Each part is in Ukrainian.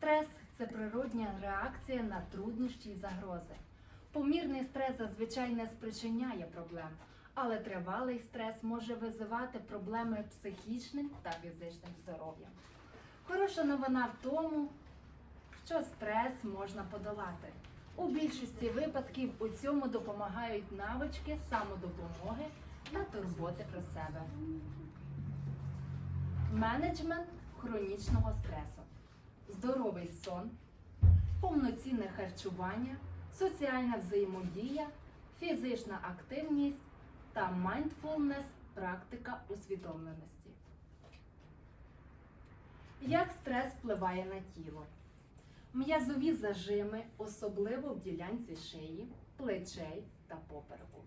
Стрес це природня реакція на труднощі і загрози. Помірний стрес зазвичай не спричиняє проблем, але тривалий стрес може визивати проблеми психічним та фізичним здоров'ям. Хороша новина в тому, що стрес можна подолати. У більшості випадків у цьому допомагають навички самодопомоги та турботи про себе. Менеджмент хронічного стресу, здоровий сон, повноцінне харчування, соціальна взаємодія, фізична активність та mindfulness – практика усвідомленості. Як стрес впливає на тіло? М'язові зажими, особливо в ділянці шиї, плечей та попереку.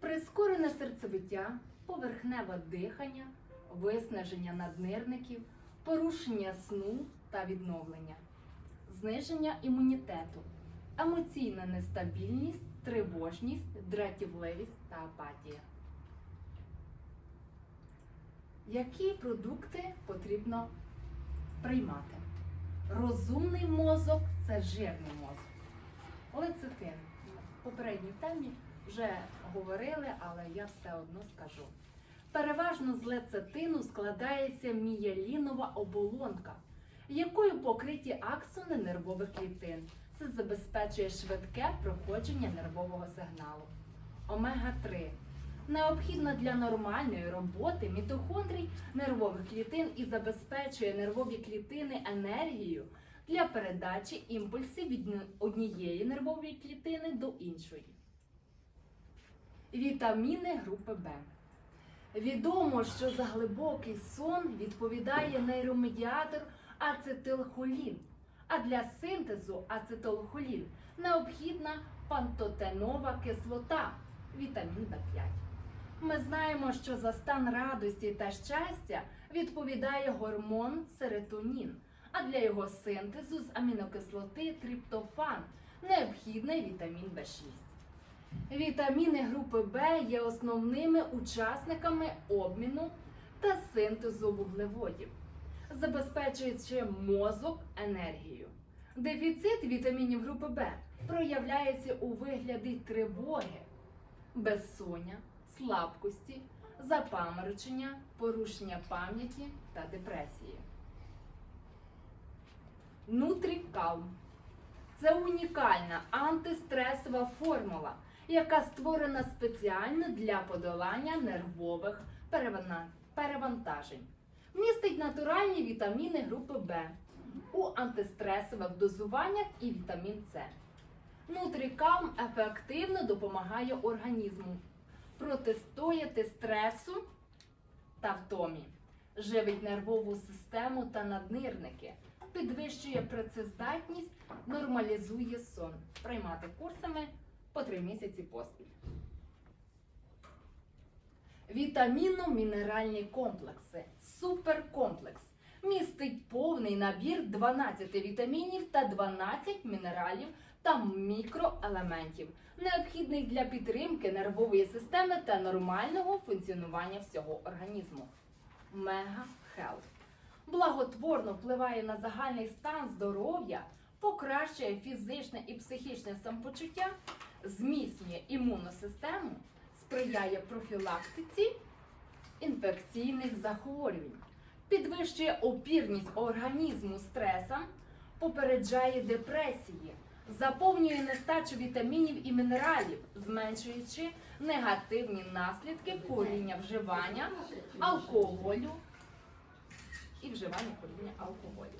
Прискорене серцебиття, поверхневе дихання, виснаження наднирників, порушення сну та відновлення, зниження імунітету, емоційна нестабільність, тривожність, дратівливість та апатія. Які продукти потрібно приймати? Розумний мозок це жирний мозок. Лецитин. В попередній темі вже говорили, але я все одно скажу. Переважно з лецитину складається мієлінова оболонка, якою покриті аксони нервових клітин. Це забезпечує швидке проходження нервового сигналу. Омега-3 необхідна для нормальної роботи мітохондрій нервових клітин і забезпечує нервові клітини енергією для передачі імпульсів від однієї нервової клітини до іншої. Вітаміни групи Б. Відомо, що за глибокий сон відповідає нейромедіатор ацетилхолін, а для синтезу ацетилхолін необхідна пантотенова кислота, вітамін В5. Ми знаємо, що за стан радості та щастя відповідає гормон серотонін, а для його синтезу з амінокислоти триптофан необхідний вітамін В6. Вітаміни групи В є основними учасниками обміну та синтезу вуглеводів, забезпечуючи мозок енергією. Дефіцит вітамінів групи В проявляється у вигляді тривоги, безсоння, слабкості, запаморочення, порушення пам'яті та депресії. Нутрікалм це унікальна антистресова формула, яка створена спеціально для подолання нервових перевантажень. Містить натуральні вітаміни групи В у антистресових дозуваннях і вітамін С. Нутрікалм ефективно допомагає організму протистояти стресу та втомі, живить нервову систему та наднирники, підвищує працездатність, нормалізує сон. Приймати курсами по три місяці поспіль. Вітамінно-мінеральні комплекси. Суперкомплекс. Містить повний набір 12 вітамінів та 12 мінералів та мікроелементів, необхідних для підтримки нервової системи та нормального функціонування всього організму. Мега Хелт благотворно впливає на загальний стан здоров'я, покращує фізичне і психічне самопочуття, зміцнює імунну систему, сприяє профілактиці інфекційних захворювань, підвищує опірність організму стресам, попереджає депресії, заповнює нестачу вітамінів і мінералів, зменшуючи негативні наслідки куріння вживання, алкоголю і вживання куріння алкоголю.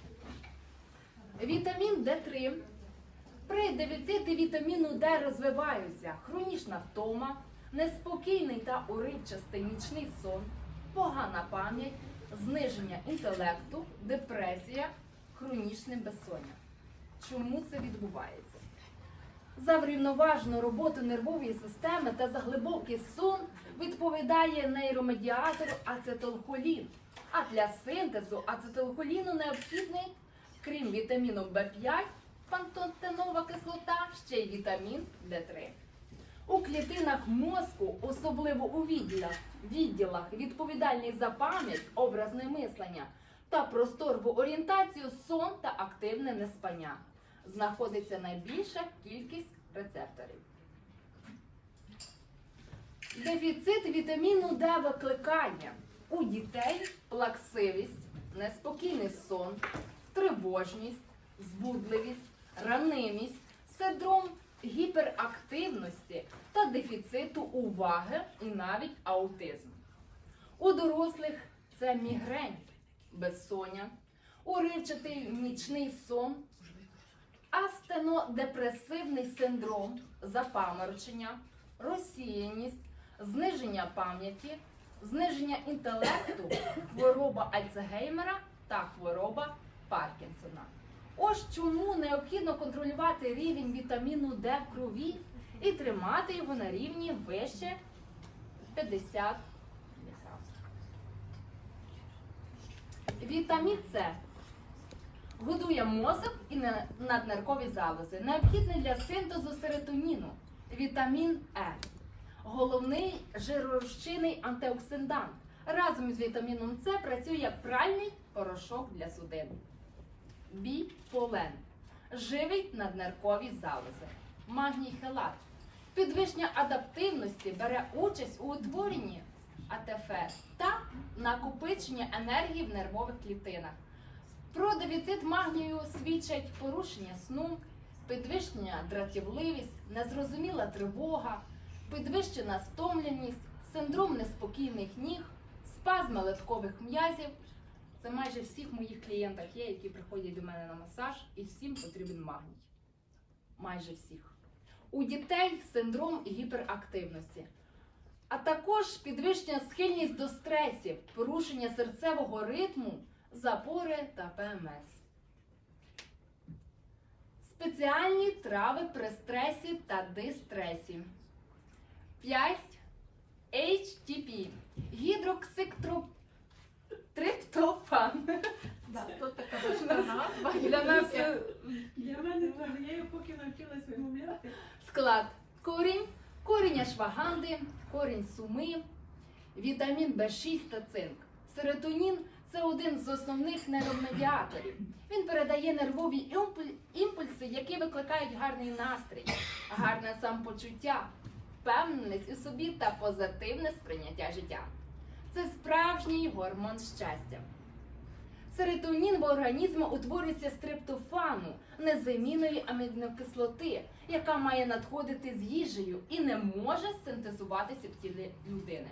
Вітамін Д3. При дефіциті вітаміну Д розвиваються хронічна втома, неспокійний та уривчастий нічний сон, погана пам'ять, зниження інтелекту, депресія, хронічне безсоння. Чому це відбувається? За врівноважену роботу нервової системи та за глибокий сон відповідає нейромедіатор ацетилхолін. А для синтезу ацетилхоліну необхідний, крім вітаміну В5, пантотенова кислота, ще й вітамін Д3. У клітинах мозку, особливо у відділах, відділах відповідальних за пам'ять, образне мислення та просторову орієнтацію, сон та активне неспання. Знаходиться найбільша кількість рецепторів. Дефіцит вітаміну Д викликає у дітей плаксивість, неспокійний сон, тривожність, збудливість, ранимість, синдром гіперактивності та дефіциту уваги і навіть аутизм. У дорослих це мігрень, безсоння, уривчатий нічний сон, астенодепресивний синдром, запаморочення, розсіяність, зниження пам'яті, зниження інтелекту, хвороба Альцгеймера та хвороба Паркінсона. Ось чому необхідно контролювати рівень вітаміну Д в крові і тримати його на рівні вище 50 Вітамін С годує мозок і наднеркові залози. Необхідний для синтезу серотоніну. Вітамін Е. Головний жиророзчинний антиоксидант. Разом з вітаміном С працює як пральний порошок для судин. Бі полен. Живить наднеркові залози. Магній хелат. Підвищення адаптивності бере участь у утворенні АТФ та накопичення енергії в нервових клітинах. Про дефіцит магнію свідчать порушення сну, підвищення дратівливість, незрозуміла тривога, підвищена стомленість, синдром неспокійних ніг, спазми литкових м'язів. Це майже всіх моїх клієнтах є, які приходять до мене на масаж, і всім потрібен магній. Майже всіх. У дітей синдром гіперактивності, а також підвищення схильність до стресів, порушення серцевого ритму, запори та ПМС. Спеціальні трави при стресі та дистресі. 5 HTP. Гідрокситриптофан. Да, то така важка назва. Для нас е, Для мене це я поки навчилась вимовляти. склад корінь, корінь ашваганди, корінь суми, вітамін В6 та цинк. Серотонін це один з основних нейромедіаторів. Він передає нервові імпуль- імпульси, які викликають гарний настрій, гарне самопочуття, впевненість у собі та позитивне сприйняття життя. Це справжній гормон щастя. Серотонін в організмі утворюється з триптофану, незамінної амінокислоти, яка має надходити з їжею і не може синтезуватися в тілі людини.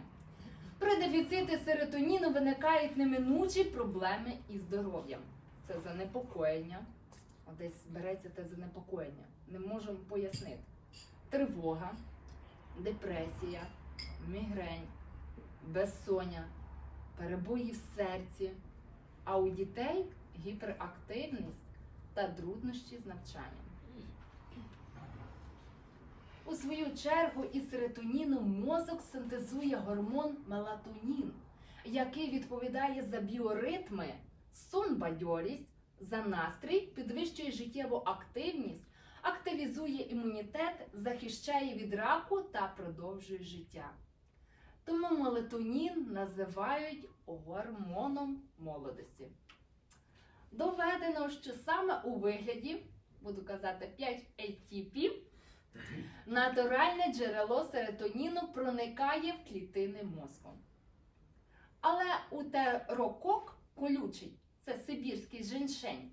При дефіциті серотоніну виникають неминучі проблеми із здоров'ям. Це занепокоєння. Десь береться те занепокоєння. Не можемо пояснити. Тривога, депресія, мігрень, безсоння, перебої в серці, а у дітей гіперактивність та труднощі з навчанням. У свою чергу із серотоніном мозок синтезує гормон мелатонін, який відповідає за біоритми, сон бадьорість, за настрій, підвищує життєву активність, активізує імунітет, захищає від раку та продовжує життя. Тому мелатонін називають гормоном молодості. Доведено, що саме у вигляді, буду казати 5 ATP, Натуральне джерело серотоніну проникає в клітини мозку. Але утерокок колючий це сибірський женьшень.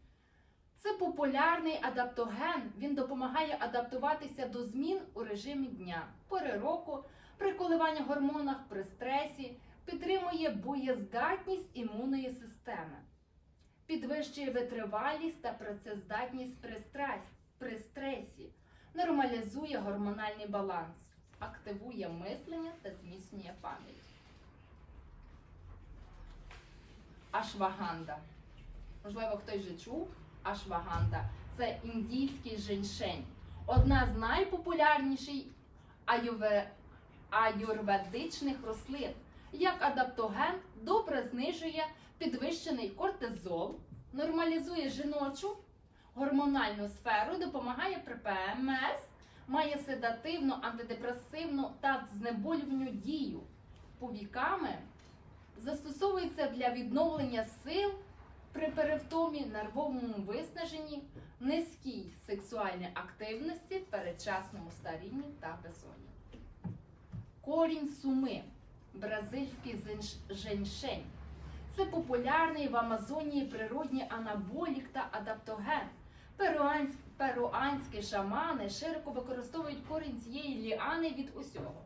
Це популярний адаптоген. Він допомагає адаптуватися до змін у режимі дня, пори року, при коливанні гормонах, при стресі, підтримує боєздатність імунної системи, підвищує витривалість та працездатність при стрес- при стресі нормалізує гормональний баланс, активує мислення та зміцнює пам'ять. Ашваганда. Можливо, хтось вже чув ашваганда. Це індійський женьшень. Одна з найпопулярніших аюве- аюрведичних рослин. Як адаптоген добре знижує підвищений кортизол, нормалізує жіночу гормональну сферу, допомагає при ПМС, має седативну, антидепресивну та знеболювальну дію. Повіками застосовується для відновлення сил при перевтомі, нервовому виснаженні, низькій сексуальній активності, передчасному старінні та безсонні. Корінь суми бразильський женьшень. Це популярний в Амазонії природній анаболік та адаптоген. Перуанськ, перуанські шамани широко використовують корінь цієї ліани від усього.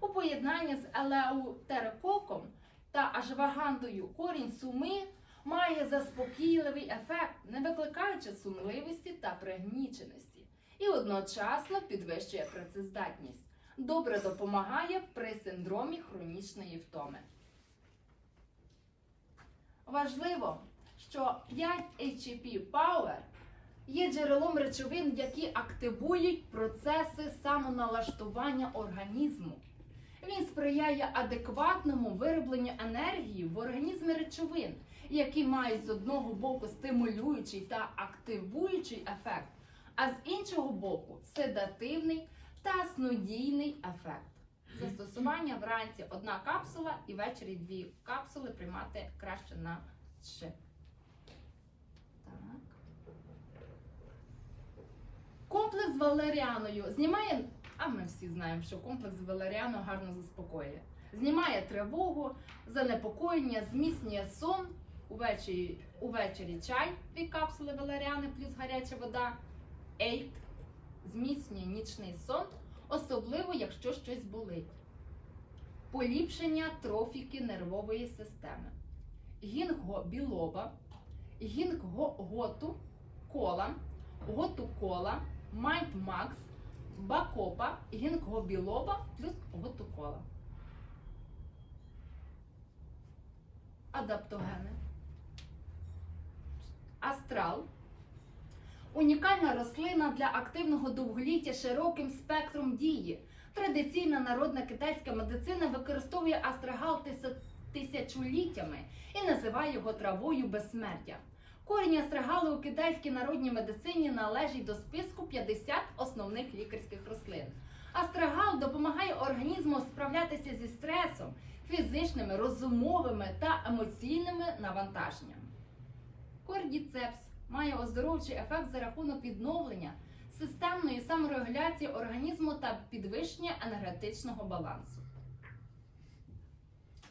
У поєднанні з елеутерококом та ажвагандою корінь суми має заспокійливий ефект, не викликаючи сумливості та пригніченості, і одночасно підвищує працездатність. Добре допомагає при синдромі хронічної втоми. Важливо, що 5-HTP Power є джерелом речовин, які активують процеси самоналаштування організму. Він сприяє адекватному виробленню енергії в організмі речовин, які мають з одного боку стимулюючий та активуючий ефект, а з іншого боку седативний та снодійний ефект. Застосування вранці одна капсула і ввечері дві капсули приймати краще на ще. Так. Комплекс з валеріаною знімає, а ми всі знаємо, що комплекс з валеріаною гарно заспокоює. Знімає тривогу, занепокоєння, зміцнює сон. Увечері, увечері чай, дві капсули валеріани плюс гаряча вода. Ейт зміцнює нічний сон, особливо якщо щось болить. Поліпшення трофіки нервової системи. Гінго білоба, гінго готу, кола, готу кола, майнд макс, бакопа, гінго білоба плюс готу кола. Адаптогени. Астрал. Унікальна рослина для активного довголіття широким спектром дії. Традиційна народна китайська медицина використовує астрагал тисячоліттями і називає його травою безсмертя. Корінь астрагалу у китайській народній медицині належить до списку 50 основних лікарських рослин. Астрагал допомагає організму справлятися зі стресом, фізичними, розумовими та емоційними навантаженнями. Кордіцепс має оздоровчий ефект за рахунок відновлення системної саморегуляції організму та підвищення енергетичного балансу.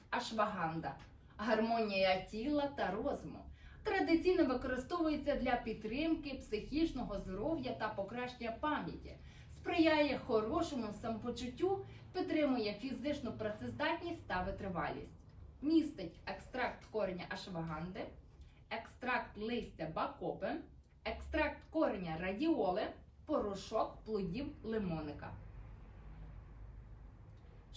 Ашваганда гармонія тіла та розуму. Традиційно використовується для підтримки психічного здоров'я та покращення пам'яті, сприяє хорошому самопочуттю, підтримує фізичну працездатність та витривалість. Містить екстракт кореня ашваганди, екстракт листя бакопи, екстракт кореня радіоли, порошок плодів лимоника.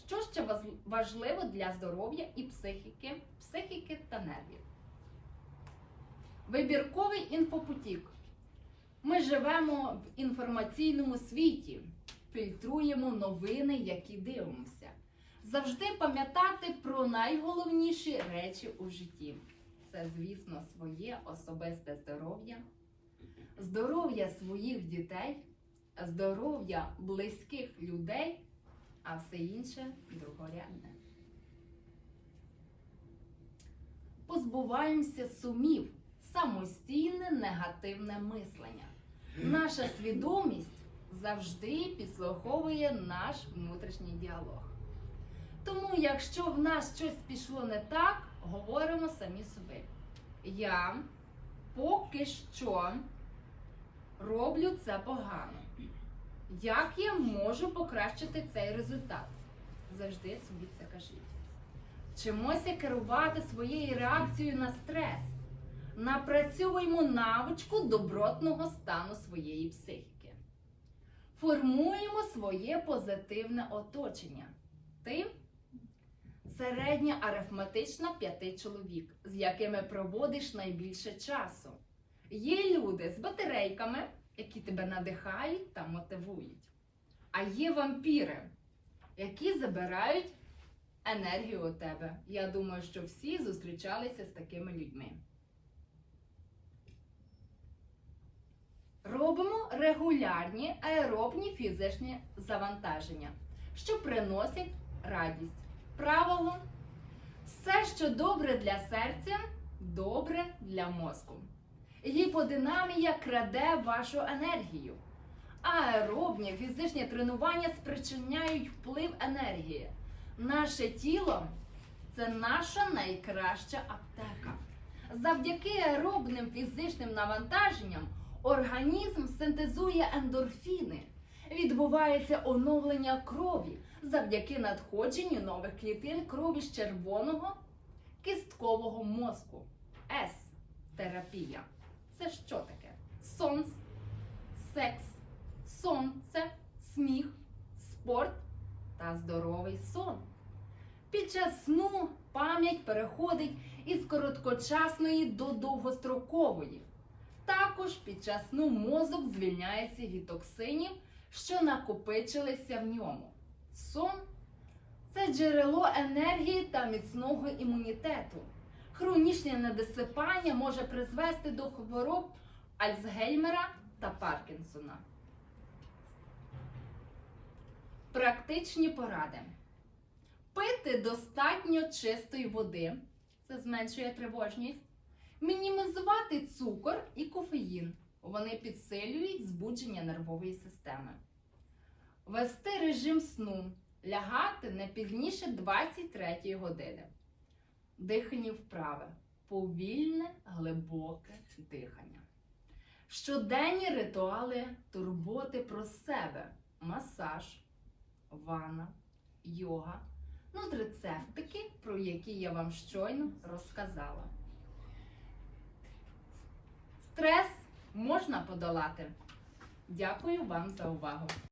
Що ще важливо для здоров'я і психіки, психіки та нервів? Вибірковий інфопотік. Ми живемо в інформаційному світі, фільтруємо новини, які дивимося. Завжди пам'ятати про найголовніші речі у житті. Це, звісно, своє особисте здоров'я, здоров'я своїх дітей, здоров'я близьких людей, а все інше другорядне. Позбуваємося сумів, самостійне негативне мислення. Наша свідомість завжди підслуховує наш внутрішній діалог. Тому, якщо в нас щось пішло не так, говоримо самі собі. Я поки що роблю це погано. Як я можу покращити цей результат? Завжди собі це кажіть. Вчимося керувати своєю реакцією на стрес. Напрацьовуємо навичку добротного стану своєї психіки. Формуємо своє позитивне оточення. Ти середня арифметична п'яти чоловік, з якими проводиш найбільше часу. Є люди з батарейками, які тебе надихають та мотивують. А є вампіри, які забирають енергію у тебе. Я думаю, що всі зустрічалися з такими людьми. Робимо регулярні аеробні фізичні завантаження, що приносять радість. Правило: все, що добре для серця, добре для мозку. Гіподинамія краде вашу енергію. Аеробні фізичні тренування спричиняють вплив енергії. Наше тіло це наша найкраща аптека. Завдяки аеробним фізичним навантаженням організм синтезує ендорфіни. Відбувається оновлення крові завдяки надходженню нових клітин крові з червоного кісткового мозку. С. Терапія. Це що таке? Сонц, секс, сонце, сміх, спорт та здоровий сон. Під час сну пам'ять переходить із короткочасної до довгострокової. Також під час сну мозок звільняється від токсинів, що накопичилися в ньому. Сон це джерело енергії та міцного імунітету. Хронічне недосипання може призвести до хвороб Альцгеймера та Паркінсона. Практичні поради. Пити достатньо чистої води, це зменшує тривожність. Мінімізувати цукор і кофеїн. Вони підсилюють збудження нервової системи. Вести режим сну. Лягати не пізніше 23 години. Дихання вправи. Повільне, глибоке дихання. Щоденні ритуали турботи про себе. Масаж, ванна, йога, нутрицептики, про які я вам щойно розказала. Стрес можна подолати. Дякую вам за увагу.